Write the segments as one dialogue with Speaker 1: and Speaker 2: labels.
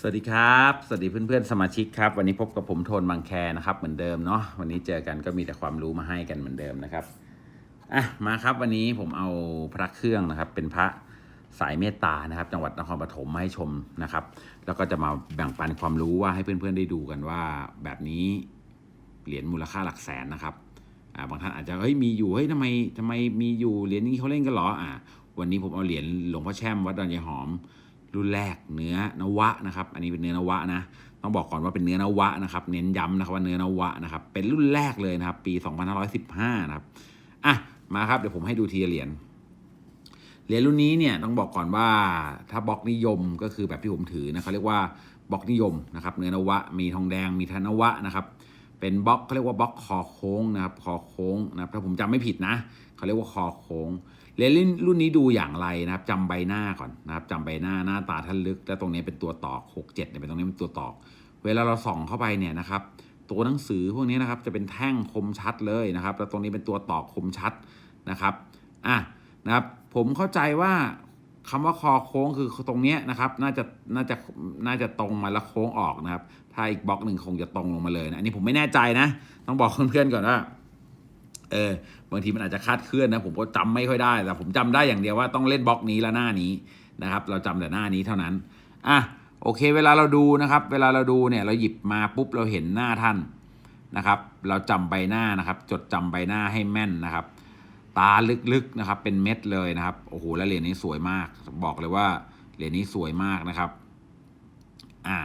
Speaker 1: สวัสดีครับ สวัสดีเพื่อนๆสมาชิกครับ วันนี้พบกับผมโทนบางแคนะครับเหมือนเดิมเนาะวันนี้เจอกันก็มีแต่ความรู้มาให้กันเหมือนเดิมนะครับอะมาครับวันนี้ผมเอาพระเครื่องนะครับ เป็นพระสายเมตตานะครับ จังหวัดนครปฐมมาให้ชมนะครับ แล้วก็จะมาแบ่งปันความรู้ว่าให้เพื่อนๆได้ดูกันว่า แบบนี้เหรียญมูลค่าหลักแสนนะครับอ่าบางท่านอาจจะเฮ้ยมีอยู่เฮ้ยทำไมทำไมมีอยู่เหรียญนี้เขาเล่นกันเหรออ่าวันนี้ผมเอาเหรียญหลวงพ่อแช่มวัดดอนยายหอม รุ่นแรกเนื้อนวะนะครับ อันนี้เป็นเนื้อนวะนะ ต้องบอกก่อนว่าเป็นเนื้อนวะนะครับ เน้นย้ำนะครับว่าเนื้อนวะนะครับ เป็นรุ่นแรกเลยนะครับ ปี 2515 นะครับ อะ มาครับ เดี๋ยวผมให้ดูทีเหรียญ เหรียญรุ่นนี้เนี่ยต้องบอกก่อนว่าถ้าบล็อกนิยมก็คือแบบที่ผมถือนะเขาเรียกว่าบล็อกนิยมนะครับ เนื้อนวะ มีทองแดง มีธนวะนะครับ เป็นบล็อกเขาเรียกว่าบล็อกคอโค้งนะครับคอโค้งนะครับถ้าผมจำไม่ผิดนะเขาเรียกว่าคอโค้งเหรียญรุ่นนี้ดูอย่างไรนะครับจำใบหน้าก่อนนะครับจำใบหน้าหน้าตาท่านลึก แล้วตรงนี้เป็นตัวตอก 6 7เนี่ยเป็นตรงนี้เป็นตัวตอก เวลาเราส่องเข้าไปเนี่ยนะครับ ตัวหนังสือพวกนี้นะครับจะเป็นแท่งคมชัดเลยนะครับ แล้วตรงนี้เป็นตัวตอกคมชัดนะครับอะนะครับผมเข้าใจว่า คำว่าคอโค้งคือตรงเนี้ยนะครับ น่าจะน่าจะน่าจะตรงมาแล้วโค้งออกนะครับ ถ้าอีกบล็อกหนึ่งคงจะตรงลงมาเลยนะอันนี้ผมไม่แน่ใจนะ ต้องบอกเพื่อนๆก่อนว่าเออบางทีมันอาจจะคาดเคลื่อนนะผมก็จำไม่ค่อยได้ แต่ผมจำได้อย่างเดียวว่าต้องเล่นบล็อกนี้และหน้านี้นะครับ เราจำแต่หน้านี้เท่านั้นอะโอเค เวลาเราดูนะครับ เวลาเราดูเนี่ยเราหยิบมาปุ๊บเราเห็นหน้าท่านนะครับ เราจำใบหน้านะครับ จดจำใบหน้าให้แม่นนะครับ ตาลึกๆนะครับ เป็นเม็ดเลยนะครับโอ้โหแล้วเหรียญนี้สวยมาก บอกเลยว่าเหรียญนี้สวยมากนะครับ อ่า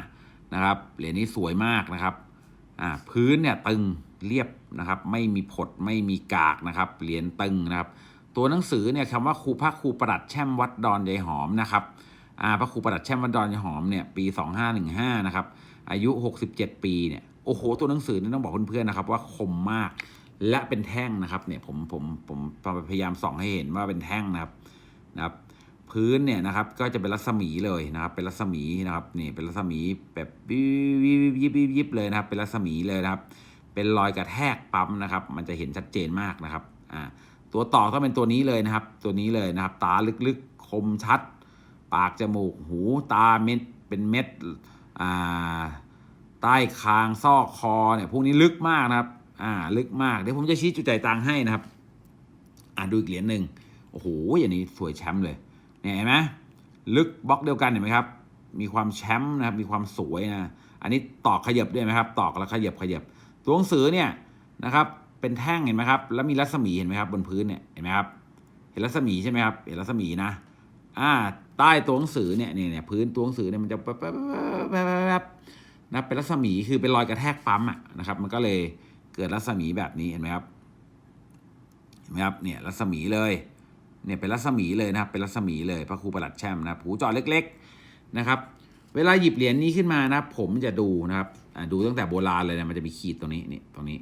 Speaker 1: นะครับ เหรียญนี้สวยมากนะครับ อ่า พื้นเนี่ยตึงเรียบนะครับ ไม่มีผดไม่มีกากนะครับ เหรียญตึงนะครับ ตัวหนังสือเนี่ยคำว่าครูพระครูประดัดแช่มวัดดอนยายหอมนะครับอ่าพระครูประดัดแช่มวัดดอนยายหอมเนี่ยปี 2515 นะครับ อายุ 67 ปีเนี่ยโอ้โห ตัวหนังสือนี่ต้องบอกเพื่อนๆนะครับ ว่าคมมาก และเป็นแท่งนะครับเนี่ยผมผมผมพยายามส่องให้เห็นว่าเป็นแท่งนะครับนะครับ พื้นเนี่ยนะครับก็จะเป็นรัศมีเลยนะครับ เป็นรัศมีนะครับนี่เป็นรัศมีแบบยิบยิบยิบยิบเลยนะครับ เป็นรัศมีเลยนะครับ เป็นรอยกระแทกปั๊มนะครับ มันจะเห็นชัดเจนมากนะครับอ่าตัวต่อต้องเป็นตัวนี้เลยนะครับ ตัวนี้เลยนะครับ ตาลึกๆคมชัด ปากจมูกหูตาเม็ดเป็นเม็ดอ่าใต้คางซอกคอเนี่ยพวกนี้ลึกมากนะครับ อ่า ลึกมาก เดี๋ยวผมจะชี้จุดจ่ายตังค์ให้นะครับ อ่าดูอีกเหรียญหนึ่งโอ้โหอย่างนี้สวยแชมป์เลยเนี่ยเห็นไหมลึกบล็อกเดียวกันเห็นไหมครับ มีความแชมป์นะครับ มีความสวยนะอันนี้ตอกขยับด้วยไหมครับ ตอกแล้วขยับขยับ ตัวหนังสือเนี่ยนะครับ เป็นแท่งเห็นไหมครับ แล้วมีรัศมีเห็นไหมครับ บนพื้นเนี่ยเห็นไหมครับ เห็นรัศมีใช่ไหมครับ เห็นรัศมีนะ อ่า ใต้ตัวหนังสือเนี่ยเนี่ยเนี่ยพื้นตัวหนังสือเนี่ยมันจะแป๊บแป๊บแป๊บแป๊บแป๊บนะเป็นรัศมีคือเป็นรอยกระแทกปั๊มอะนะครับ มันก็เลย เกิดรัศมีแบบนี้เห็นไหมครับเห็นไหมครับเนี่ยรัศมีเลยเนี่ยเป็นรัศมีเลยนะครับเป็นรัศมีเลยพระครูประหลัดแช่มนะครับหูจอเล็ก ๆนะครับ เวลาหยิบเหรียญนี้ขึ้นมานะผมจะดูนะครับดูตั้งแต่โบราณเลยนี่ยมันจะมีขีดตรงนี้นี่ตรงนี้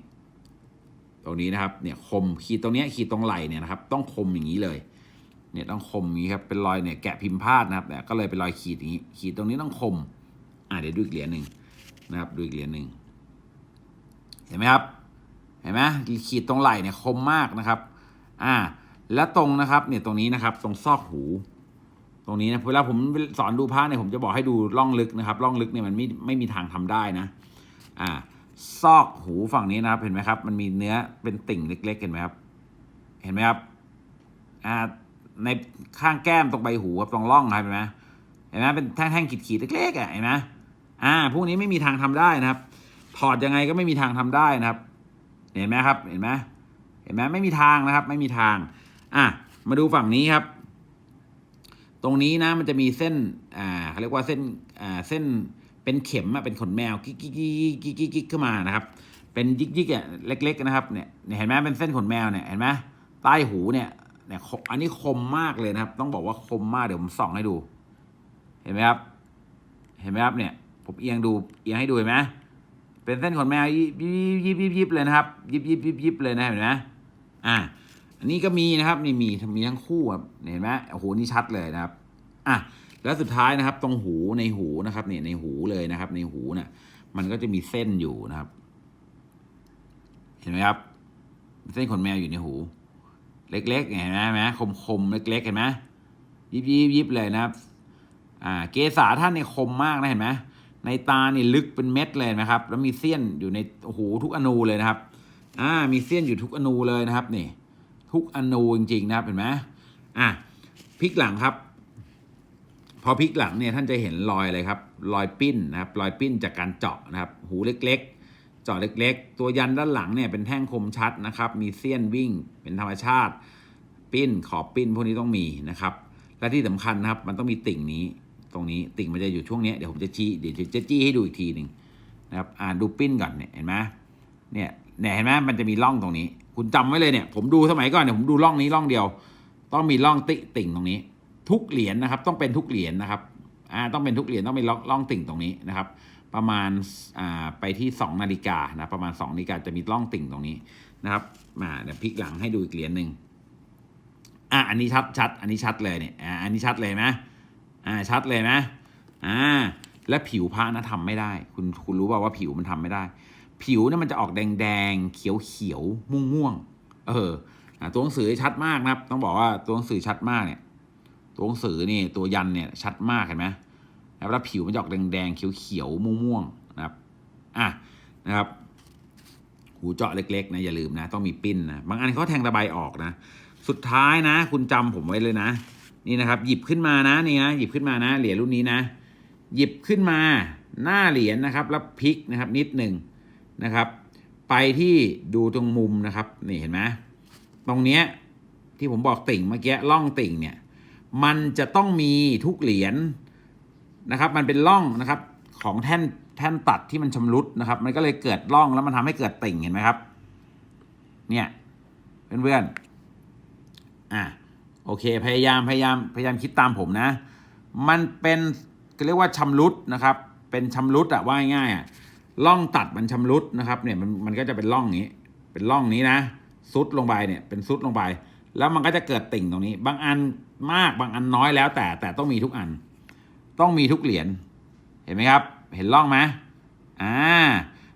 Speaker 1: ตรงนี้นะครับเนี่ยคมขีดตรงนี้ขีดตรงไหลเนี่ยนะครับ ต้องคมอย่างนี้เลยเนี่ยต้องคมอย่างนี้ครับเป็นรอยเนี่ยแกะพิมพ์พาดนะครับเนี่ก็เลยเป็นรอยขีดอย่างนี้ ขีดตรงนี้ต้องคมอ่าเดี๋ยวดูอีกเหรียญหนึ่งนะครับดูอีกเหรียญหนึ่งเห็นไหมครับ เห็นไหมขีดตรงไหล่เนี่ยคมมากนะครับอ่าและตรงนะครับเนี่ยตรงนี้นะครับ ตรงซอกหู ตรงนี้นะเวลาผมสอนดูพระเนี่ยผมจะบอกให้ดูร่องลึกนะครับ ร่องลึกเนี่ยมันไม่ไม่มีทางทำได้นะอ่าซอกหูฝั่งนี้นะครับ เห็นไหมครับ มันมีเนื้อเป็นติ่งเล็ก ๆ เห็นไหมครับ เห็นไหมครับอ่าในข้างแก้มตรงใบหูครับตรงร่องครับเห็นไหมเห็นไหมเป็นแท่งๆขีดๆเล็กๆอะเห็นไหมอ่าพวกนี้ไม่มีทางทำได้นะครับ ถอดยังไงก็ไม่มีทางทำได้นะครับ เห็นไหมครับ เห็นไหมเห็นไหมไม่มีทางนะครับ ไม่มีทาง อะ มาดูฝั่งนี้ครับ ตรงนี้นะมันจะมีเส้น อ่าเขาเรียกว่าเส้น อ่า เส้น เป็นเข็มอะเป็นขนแมวกิ๊กกิ๊กกิ๊กกิ๊กกิ๊กขึ้นมานะครับ เป็นยิกยิกอะเล็ก ๆ นะครับ เนี่ยเนี่ยเห็นไหมเป็นเส้นขนแมวเนี่ย เห็นไหมใต้หูเนี่ย เนี่ยคมอันนี้คมมากเลยนะครับ ต้องบอกว่าคมมาก เดี๋ยวผมส่องให้ดู เห็นไหมครับ เห็นไหมครับ เนี่ย ผมเอียงดู เอียงให้ดูเห็นไหม เป็นเส้นขนแมวยิบยิบยิบยิบเลยนะครับ ยิบยิบยิบยิบเลยนะเห็นไหมอ่าอันนี้ก็มีนะครับนี่มีมีทั้งคู่ครับเห็นไหมโอ้โหนี่ชัดเลยนะครับอะแล้วสุดท้ายนะครับ ตรงหูในหูนะครับเนี่ยในหูเลยนะครับ ในหูเนี่ยมันก็จะมีเส้นอยู่นะครับ เห็นไหมครับ เส้นขนแมวอยู่ในหู เล็กๆเห็นไหมไหมคมคมๆเล็กๆเห็นไหมยิบยิบยิบเลยนะครับ อ่า เกษาท่านเนี่ยคมมากนะเห็นไหม ในตานี่ลึกเป็นเม็ดเลยนะครับ แล้วมีเสี้ยนอยู่ในโอ้โหทุกอนูเลยนะครับ อ่า มีเสี้ยนอยู่ทุกอนูเลยนะครับนี่ ทุกอนูจริงๆนะครับเห็นไหมอะพลิกหลังครับ พอพลิกหลังเนี่ยท่านจะเห็นรอยอะไรครับ รอยปิ้นนะครับ รอยปิ้นจากการเจาะนะครับ หูเล็ก ๆ เจาะเล็ก ๆ ตัวยันด้านหลังเนี่ยเป็นแท่งคมชัดนะครับ มีเสี้ยนวิ่งเป็นธรรมชาติ ปิ้นขอบปิ้นพวกนี้ต้องมีนะครับ และที่สำคัญนะครับ มันต้องมีติ่งนี้ ตรงนี้ติ่งมันจะอยู่ช่วงนี้เดี๋ยวผมจะชี้เดี๋ยวจะจี้ให้ดูอีกทีหนึ่งนะครับอ่านดูปิ้นก่อนเนี่ยเห็นไหมเนี่ยเนี่ยเห็นไหมมันจะมีร่องตรงนี้ คุณจำไว้เลยเนี่ย ผมดูสมัยก่อนเนี่ยผมดูร่องนี้ร่องเดียว ต้องมีร่องติติ่งตรงนี้ ทุกเหรียญนะครับ ต้องเป็นทุกเหรียญนะครับอ่าต้องเป็นทุกเหรียญต้องมีร่องร่องติ่งตรงนี้นะครับ ประมาณอ่าไปที่ 2 นาฬิกานะประมาณ2นาฬิกาจะมีร่องติ่งตรงนี้นะครับมาเดี๋ยวพลิกหลังให้ดูอีกเหรียญหนึ่งอะอันนี้ชัดชัดอันนี้ชัดเลยเนี่ยอ่าอันนี้ชัดเลยไหม อ่าชัดเลยไหมอ่า และผิวพระนะทำไม่ได้ คุณคุณรู้ป่าว่าผิวมันทำไม่ได้ ผิวเนี่ยมันจะออกแดงแดงเขียวเขียวม่วงม่วงเอออะตัวหนังสือชัดมากนะครับ ต้องบอกว่าตัวหนังสือชัดมากเนี่ย ตัวหนังสือนี่ตัวยันเนี่ยชัดมากเห็นไหมแล้วผิวมันจะออกแดงๆเขียวๆม่วงๆนะครับ อะนะครับหูเจาะเล็กๆนะอย่าลืมนะ ต้องมีปิ้นนะบางอันเขาแทงระบายออกนะ สุดท้ายนะ คุณจำผมไว้เลยนะ นี่นะครับหยิบขึ้นมานะนี่นะหยิบขึ้นมานะเหรียญรุ่นนี้นะ หยิบขึ้นมาหน้าเหรียญนะครับ แล้วพลิกนะครับนิดหนึ่งนะครับ ไปที่ดูตรงมุมนะครับนี่เห็นไหมตรงเนี้ยที่ผมบอกติ่งเมื่อกี้ล่องติ่งเนี่ยมันจะต้องมีทุกเหรียญนะครับ มันเป็นร่องนะครับของแท่นแท่นตัดที่มันชำรุดนะครับ มันก็เลยเกิดร่องแล้วมันทำให้เกิดติ่งเห็นไหมครับ เนี่ยเพื่อนๆอะ โอเค พยายามพยายามพยายามคิดตามผมนะ มันเป็นเรียกว่าชำรุดนะครับ เป็นชำรุดอะว่าง่ายอะร่องตัดมันชำรุดนะครับเนี่ยมันมันก็จะเป็นร่องนี้ เป็นร่องนี้นะซุดลงไปเนี่ยเป็นซุดลงไป แล้วมันก็จะเกิดติ่งตรงนี้ บางอันมากบางอันน้อยแล้วแต่แต่ต้องมีทุกอัน ต้องมีทุกเหรียญเห็นไหมครับ เห็นร่องไหมอ่า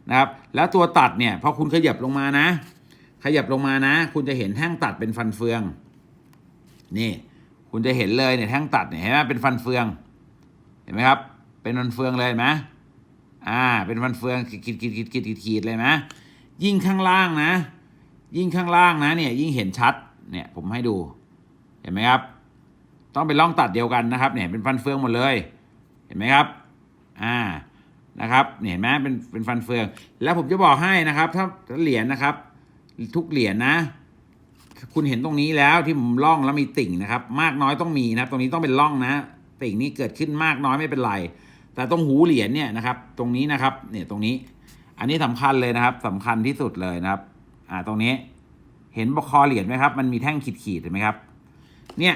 Speaker 1: นะครับ แล้วตัวตัดเนี่ยพอคุณขยับลงมานะ ขยับลงมานะ คุณจะเห็นแท่งตัดเป็นฟันเฟือง นี่ คุณจะเห็นเลยเนี่ยแท่งตัดเนี่ยเห็นไหมเป็นฟันเฟือง เห็นไหมครับ เป็นฟันเฟืองเลยไหมอ่า เป็นฟันเฟืองขีดขีดขีดขีดขีดขีดเลยไหมยิ่งข้างล่างนะ ยิ่งข้างล่างนะเนี่ย ยิ่งเห็นชัด เนี่ย ผมให้ดู เห็นไหมครับ ต้องเป็นร่องตัดเดียวกันนะครับ เนี่ย เป็นฟันเฟืองหมดเลย เห็นไหมครับ อ่านะครับเนี่ยเห็นไหมเป็นเป็นฟันเฟือง แล้วผมจะบอกให้นะครับ ถ้าเหรียญนะครับ ทุกเหรียญนะ คุณเห็นตรงนี้แล้วที่ผมร่องแล้วมีติ่งนะครับ มากน้อยต้องมีนะตรงนี้ต้องเป็นร่องนะ ติ่งนี้เกิดขึ้นมากน้อยไม่เป็นไร แต่ตรงหูเหรียญเนี่ยนะครับ ตรงนี้นะครับ เนี่ยตรงนี้ อันนี้สำคัญเลยนะครับสำคัญที่สุดเลยนะครับ อ่าตรงนี้ เห็นบคอเหรียญไหมครับ มันมีแท่งขีดๆเห็นไหมครับ เนี่ย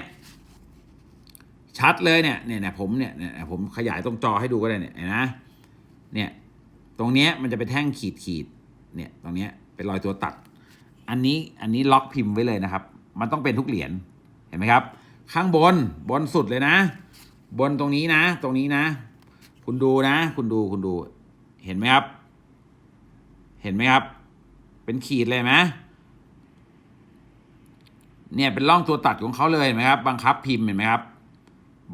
Speaker 1: ชัดเลยเนี่ยเนี่ยเนี่ยผมเนี่ยเนี่ยผมขยายตรงจอให้ดูก็ได้เนี่ยนะเนี่ย ตรงเนี้ยมันจะเป็นแท่งขีดขีดเนี่ย ตรงเนี้ยเป็นรอยตัวตัด อันนี้อันนี้ล็อกพิมพ์ไว้เลยนะครับ มันต้องเป็นทุกเหรียญเห็นไหมครับ ข้างบนบนสุดเลยนะ บนตรงนี้นะ ตรงนี้นะ คุณดูนะ คุณดูคุณดู เห็นไหมครับ เห็นไหมครับ เป็นขีดเลยไหมเนี่ยเป็นร่องตัวตัดของเขาเลยเห็นไหมครับ บังคับพิมพ์เห็นไหมครับ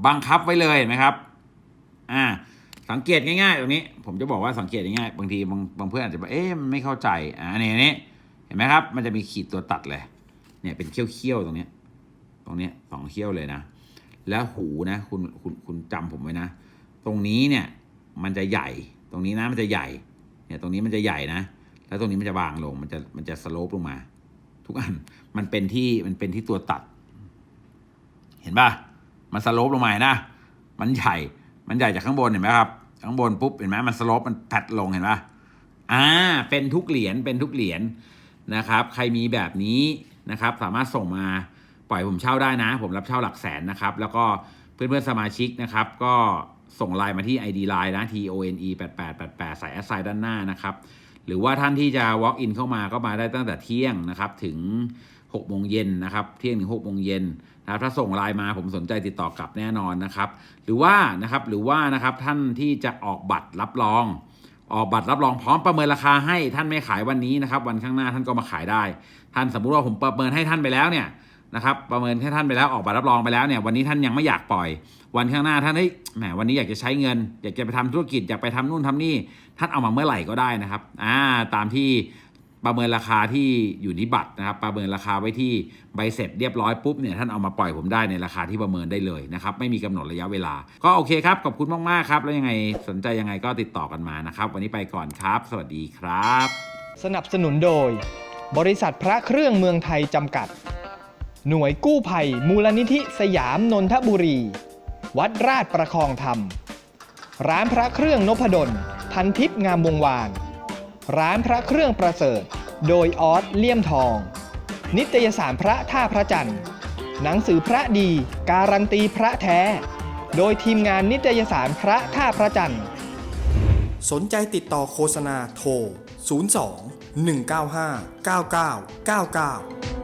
Speaker 1: บังคับไว้เลยเห็นไหมครับ อ่า สังเกตง่ายๆตรงนี้ ผมจะบอกว่าสังเกตง่ายๆบางทีบางบางเพื่อนอาจจะบอกเอ๊ะไม่เข้าใจอ่าอันนี้อันนี้เห็นไหมครับ มันจะมีขีดตัวตัดเลย เนี่ยเป็นเขี้ยวๆตรงเนี้ย ตรงเนี้ยสองเขี้ยวเลยนะ แล้วหูนะคุณคุณคุณจำผมไว้นะ ตรงนี้เนี่ยมันจะใหญ่ ตรงนี้นะมันจะใหญ่ เนี่ยตรงนี้มันจะใหญ่นะ แล้วตรงนี้มันจะบางลง มันจะมันจะสโลปลงมา ทุกอัน มันเป็นที่มันเป็นที่ตัวตัด เห็นป่ะ มันสโลปลงมานะ มันใหญ่ มันใหญ่จากข้างบนเห็นไหมครับ ข้างบนปุ๊บเห็นไหมมันสโลปมันแพดลงเห็นป่ะ อ่า เป็นทุกเหรียญ เป็นทุกเหรียญ นะครับ ใครมีแบบนี้นะครับ สามารถส่งมาปล่อยผมเช่าได้นะ ผมรับเช่าหลักแสนนะครับ แล้วก็เพื่อนๆสมาชิกนะครับ ก็ส่งไลน์มาที่ ID Line นะ T O N E 8 8 8 8ใส่แอสไซน์ด้านหน้านะครับ หรือว่าท่านที่จะ walk in เข้ามาก็มาได้ตั้งแต่เที่ยงนะครับ ถึง6โมงเย็นนะครับ เที่ยงถึง6โมงเย็นนะครับ ถ้าส่งไลน์มาผมสนใจติดต่อกลับแน่นอนนะครับ หรือว่านะครับ หรือว่านะครับท่านที่จะออกบัตรรับรอง ออกบัตรรับรองพร้อมประเมินราคาให้ท่านไม่ขายวันนี้นะครับ วันข้างหน้าท่านก็มาขายได้ ท่านสมมุติว่าผมประเมินให้ท่านไปแล้วเนี่ยนะครับประเมินให้ท่านไปแล้วออกบัตรับรองไปแล้วเนี่ยวันนี้ท่านยังไม่อยากปล่อย วันข้างหน้าท่านเฮ้ยแหมวันนี้อยากจะใช้เงิน อยากจะไปทำธุรกิจอยากไปทำนู่นทำนี่ท่านเอามาเมื่อไหร่ก็ได้นะครับอ่าตามที่ ประเมินราคาที่อยู่ที่บัตรนะครับ ประเมินราคาไว้ที่ใบเสร็จเรียบร้อยปุ๊บเนี่ยท่านเอามาปล่อยผมได้ในราคาที่ประเมินได้เลยนะครับไม่มีกำหนดระยะเวลา ก็โอเคครับขอบคุณมากๆครับ แล้วยังไงสนใจยังไงก็ติดต่อกันมานะครับ วันนี้ไปก่อนครับ สวัสดีครับ
Speaker 2: สนับสนุนโดย บริษัทพระเครื่องเมืองไทยจำกัด หน่วยกู้ภัย มูลนิธิสยามนนทบุรี วัดราชประคองธรรม ร้านพระเครื่องนพดลพันทิพย์งามวงวาน ร้านพระเครื่องประเสริฐ โดยออสเลี่ยมทอง นิตยสารพระท่าพระจันทร์ หนังสือพระดี การันตีพระแท้ โดยทีมงานนิตยสารพระท่าพระจันทร์
Speaker 3: สนใจติดต่อโฆษณาโทร 02 195 9999